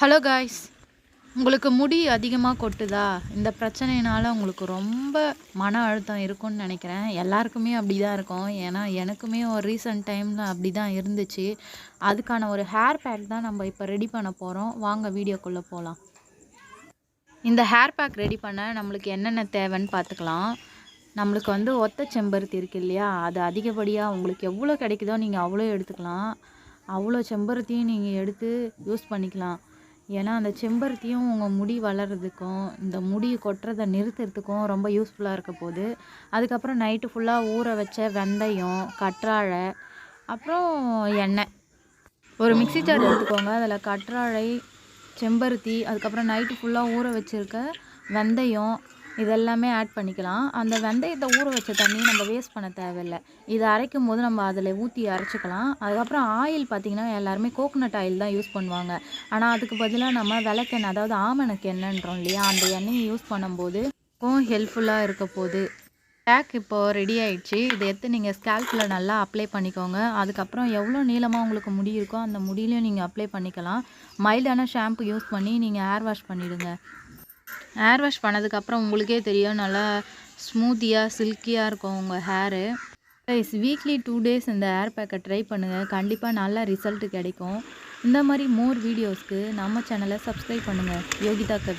Hello guys உங்களுக்கு முடி அதிகமாக கொட்டுதா? இந்த பிரச்சனையினால் உங்களுக்கு ரொம்ப மன அழுத்தம் இருக்கும்னு நினைக்கிறேன். எல்லாருக்குமே அப்படி தான் இருக்கும். ஏன்னா எனக்குமே ஒரு ரீசன்ட் டைமில் அப்படி தான் இருந்துச்சு. அதுக்கான ஒரு ஹேர் பேக் தான் நம்ம இப்போ ரெடி பண்ண போகிறோம் வாங்க வீடியோக்குள்ளே போகலாம் இந்த ஹேர் பேக் ரெடி பண்ண நம்மளுக்கு என்னென்ன தேவைன்னு பார்த்துக்கலாம். நம்மளுக்கு வந்து ஒத்த செம்பருத்தி இருக்கு இல்லையா? அது அதிகப்படியாக உங்களுக்கு எவ்வளோ கிடைக்குதோ நீங்கள் அவ்வளோ எடுத்துக்கலாம். அவ்வளோ செம்பருத்தியும் நீங்கள் எடுத்து யூஸ் பண்ணிக்கலாம். ஏன்னா அந்த செம்பருத்தியும் உங்கள் முடி வளர்கிறதுக்கும் இந்த முடி கொட்டுறதை நிறுத்துறதுக்கும் ரொம்ப யூஸ்ஃபுல்லாக இருக்க போகுது அதுக்கப்புறம் நைட்டு ஃபுல்லாக ஊற வச்ச வெந்தயம் கற்றாழை அப்புறம் எண்ணெய். ஒரு மிக்ஸி ஜார் எடுத்துக்கோங்க. அதில் கற்றாழை செம்பருத்தி அதுக்கப்புறம் நைட்டு ஃபுல்லாக ஊற வச்சுருக்க வெந்தயம் இதெல்லாமே ஆட் பண்ணிக்கலாம். அந்த வெந்தயத்தை ஊற வச்ச தண்ணி நம்ம வேஸ்ட் பண்ண தேவையில்லை. இதை அரைக்கும் போது நம்ம அதில் ஊற்றி அரைச்சிக்கலாம். அதுக்கப்புறம் ஆயில் பார்த்திங்கன்னா எல்லாருமே கோகோனட் ஆயில் தான் யூஸ் பண்ணுவாங்க. ஆனால் அதுக்கு பதிலாக நம்ம விளக்கெண்ணெய் அதாவது ஆமணக்கு எண்ணெய்ன்றோம் இல்லையா? அந்த எண்ணெயை யூஸ் பண்ணும்போது ஹெல்ப்ஃபுல்லாக இருக்க போகுது. பேக் இப்போது ரெடி ஆயிடுச்சு. இதை எடுத்து நீங்கள் ஸ்கேல்பில் நல்லா அப்ளை பண்ணிக்கோங்க. அதுக்கப்புறம் எவ்வளோ நீளமாக உங்களுக்கு முடி இருக்கோ அந்த முடியிலையும் நீங்கள் அப்ளை பண்ணிக்கலாம். மைல்டான ஷாம்பு யூஸ் பண்ணி நீங்கள் ஹேர் வாஷ் பண்ணிவிடுங்க ஹேர் வாஷ் பண்ணதுக்கப்புறம் உங்களுக்கே தெரியும். நல்லா ஸ்மூத்தியாக சில்கியாக இருக்கும் உங்கள் hair guys weekly two days இந்த ஹேர் பேக்கை ட்ரை பண்ணுங்கள் கண்டிப்பாக நல்ல ரிசல்ட் கிடைக்கும். இந்த மாதிரி மோர் வீடியோஸ்க்கு நம்ம சேனலை சப்ஸ்கிரைப் பண்ணுங்கள் யோகிதா கவி.